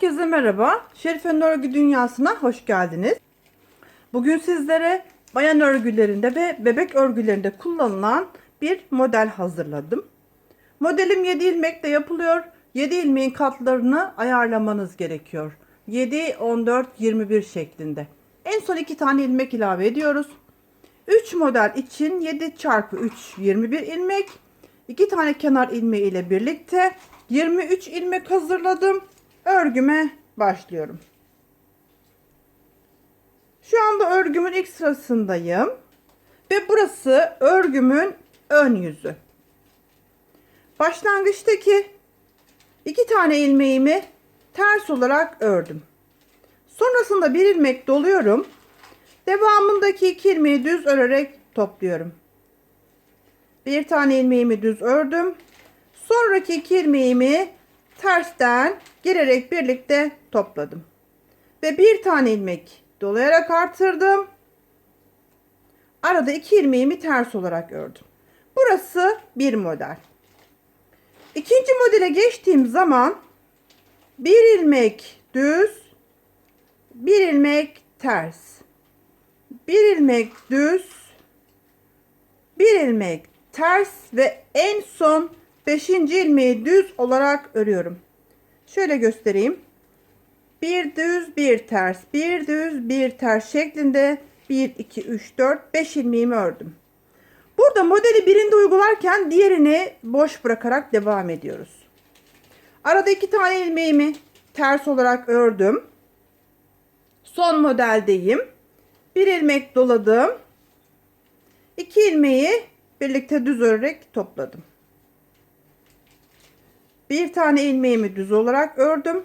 Herkese merhaba. Şerife'nin örgü dünyasına hoş geldiniz. Bugün sizlere bayan örgülerinde ve bebek örgülerinde kullanılan bir model hazırladım. Modelim 7 ilmekle yapılıyor. 7 ilmeğin katlarını ayarlamanız gerekiyor. 7, 14, 21 şeklinde. En son 2 tane ilmek ilave ediyoruz. 3 model için 7 çarpı 3 21 ilmek. 2 tane kenar ilmeği ile birlikte 23 ilmek hazırladım. Örgüme başlıyorum. Şu anda örgümün ilk sırasındayım. Ve burası örgümün ön yüzü. Başlangıçtaki iki tane ilmeğimi ters olarak ördüm. Sonrasında bir ilmek doluyorum. Devamındaki iki ilmeği düz örerek topluyorum. Bir tane ilmeğimi düz ördüm. Sonraki iki ilmeğimi tersten girerek birlikte topladım. Ve bir tane ilmek dolayarak artırdım. Arada iki ilmeğimi ters olarak ördüm. Burası bir model. İkinci modele geçtiğim zaman bir ilmek düz, bir ilmek ters, bir ilmek düz, bir ilmek ters ve en son 5. ilmeği düz olarak örüyorum. Şöyle göstereyim. Bir düz, bir ters, bir düz, bir ters şeklinde 1 2 3 4 5 ilmeğimi ördüm. Burada modeli birinde uygularken diğerini boş bırakarak devam ediyoruz. Arada iki tane ilmeğimi ters olarak ördüm. Son modeldeyim. Bir ilmek doladım. İki ilmeği birlikte düz örerek topladım. Bir tane ilmeğimi düz olarak ördüm.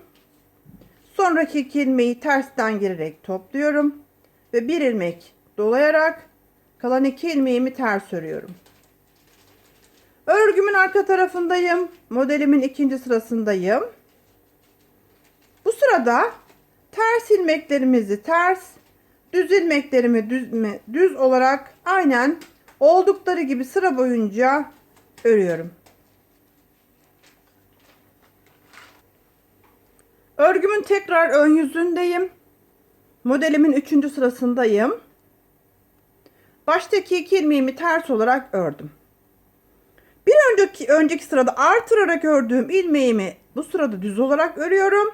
Sonraki iki ilmeği tersten girerek topluyorum. Ve bir ilmek dolayarak kalan iki ilmeğimi ters örüyorum. Örgümün arka tarafındayım. Modelimin ikinci sırasındayım. Bu sırada ters ilmeklerimizi ters, düz ilmeklerimi düz, düz olarak aynen oldukları gibi sıra boyunca örüyorum. Örgümün tekrar ön yüzündeyim. Modelimin üçüncü sırasındayım. Baştaki iki ilmeğimi ters olarak ördüm. Bir önceki önceki sırada artırarak ördüğüm ilmeğimi bu sırada düz olarak örüyorum.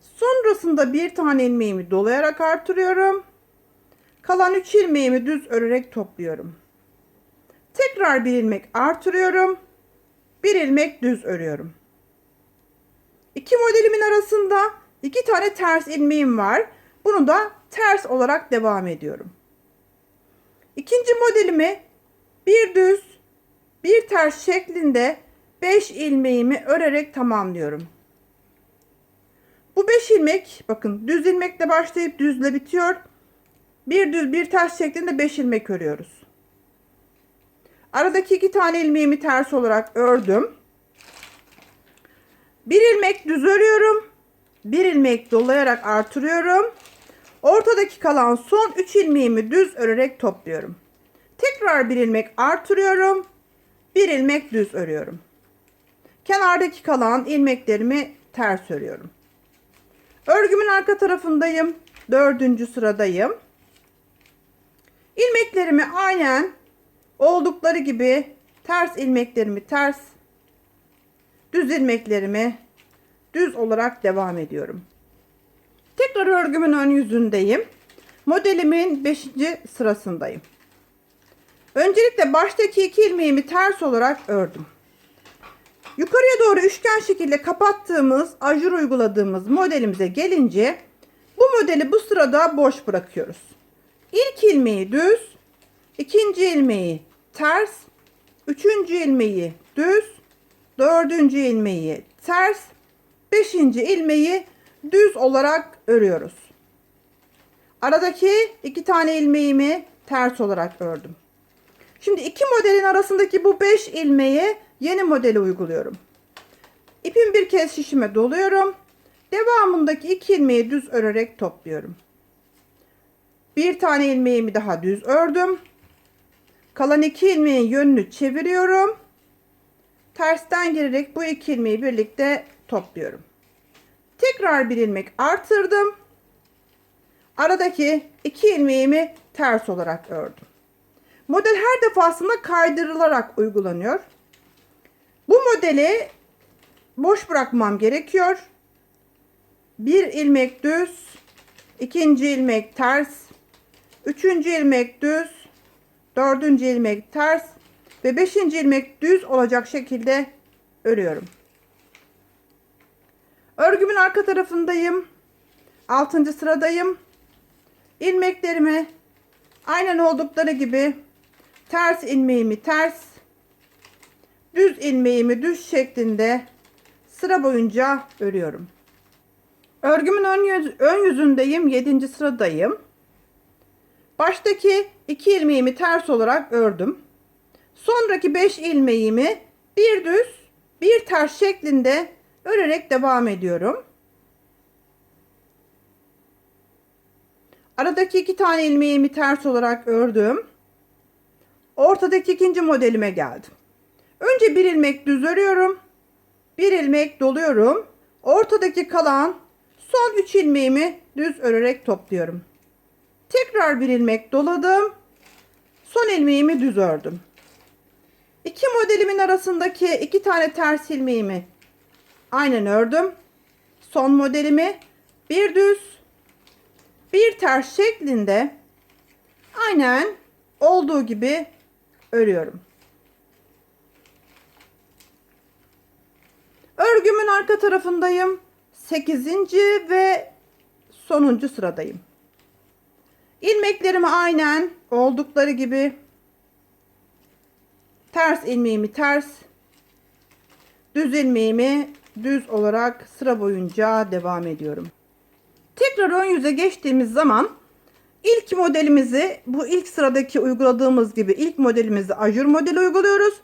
Sonrasında bir tane ilmeğimi dolayarak artırıyorum. Kalan üç ilmeğimi düz örerek topluyorum. Tekrar bir ilmek artırıyorum. Bir ilmek düz örüyorum. İki modelimin arasında iki tane ters ilmeğim var. Bunu da ters olarak devam ediyorum. İkinci modelimi bir düz, bir ters şeklinde 5 ilmeğimi örerek tamamlıyorum. Bu 5 ilmek bakın düz ilmekle başlayıp düzle bitiyor. Bir düz bir ters şeklinde 5 ilmek örüyoruz. Aradaki iki tane ilmeğimi ters olarak ördüm. Bir ilmek düz örüyorum. Bir ilmek dolayarak artırıyorum. Ortadaki kalan son 3 ilmeğimi düz örerek topluyorum. Tekrar bir ilmek artırıyorum. Bir ilmek düz örüyorum. Kenardaki kalan ilmeklerimi ters örüyorum. Örgümün arka tarafındayım. Dördüncü sıradayım. İlmeklerimi aynen oldukları gibi ters ilmeklerimi ters düz ilmeklerimi düz olarak devam ediyorum. Tekrar örgümün ön yüzündeyim. Modelimin 5. sırasındayım. Öncelikle baştaki iki ilmeğimi ters olarak ördüm. Yukarıya doğru üçgen şekilde kapattığımız, ajur uyguladığımız modelimize gelince bu modeli bu sırada boş bırakıyoruz. İlk ilmeği düz, ikinci ilmeği ters, üçüncü ilmeği düz, dördüncü ilmeği ters, beşinci ilmeği düz olarak örüyoruz. Aradaki iki tane ilmeğimi ters olarak ördüm. Şimdi iki modelin arasındaki bu beş ilmeği yeni modeli uyguluyorum. İpimi bir kez şişime doluyorum. Devamındaki iki ilmeği düz örerek topluyorum. Bir tane ilmeğimi daha düz ördüm. Kalan iki ilmeğin yönünü çeviriyorum. Tersten girerek bu iki ilmeği birlikte topluyorum. Tekrar bir ilmek artırdım. Aradaki iki ilmeğimi ters olarak ördüm. Model her defasında kaydırılarak uygulanıyor. Bu modeli boş bırakmam gerekiyor. Bir ilmek düz, ikinci ilmek ters, üçüncü ilmek düz, dördüncü ilmek ters ve beşinci ilmek düz olacak şekilde örüyorum. Örgümün arka tarafındayım. Altıncı sıradayım. İlmeklerimi aynen oldukları gibi ters ilmeğimi ters, düz ilmeğimi düz şeklinde sıra boyunca örüyorum. Örgümün ön, yüz, ön yüzündeyim. 7. sıradayım. Baştaki iki ilmeğimi ters olarak ördüm. Sonraki 5 ilmeğimi bir düz, bir ters şeklinde örerek devam ediyorum. Aradaki iki tane ilmeğimi ters olarak ördüm. Ortadaki ikinci modelime geldim. Önce bir ilmek düz örüyorum. Bir ilmek doluyorum. Ortadaki kalan son 3 ilmeğimi düz örerek topluyorum. Tekrar bir ilmek doladım. Son ilmeğimi düz ördüm. İki modelimin arasındaki iki tane ters ilmeğimi aynen ördüm. Son modelimi bir düz, bir ters şeklinde aynen olduğu gibi örüyorum. Örgümün arka tarafındayım. 8. ve sonuncu sıradayım. İlmeklerimi aynen oldukları gibi ters ilmeğimi ters, düz ilmeğimi düz olarak sıra boyunca devam ediyorum. Tekrar ön yüze geçtiğimiz zaman ilk modelimizi bu ilk sıradaki uyguladığımız gibi ilk modelimizi ajur modeli uyguluyoruz.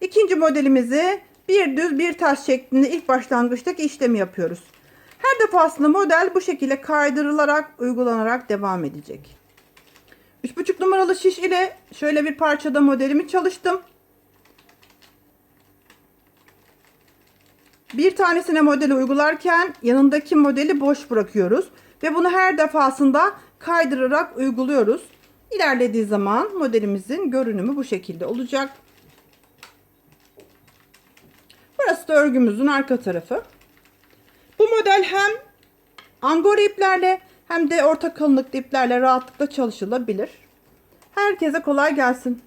İkinci modelimizi bir düz bir ters şeklinde ilk başlangıçtaki işlemi yapıyoruz. Her defasında model bu şekilde kaydırılarak uygulanarak devam edecek. 3,5 numaralı şiş ile şöyle bir parçada modelimi çalıştım. Bir tanesine modeli uygularken yanındaki modeli boş bırakıyoruz. Ve bunu her defasında kaydırarak uyguluyoruz. İlerlediği zaman modelimizin görünümü bu şekilde olacak. Burası da örgümüzün arka tarafı. Bu model hem angora iplerle hem de orta kalınlıklı iplerle rahatlıkla çalışılabilir. Herkese kolay gelsin.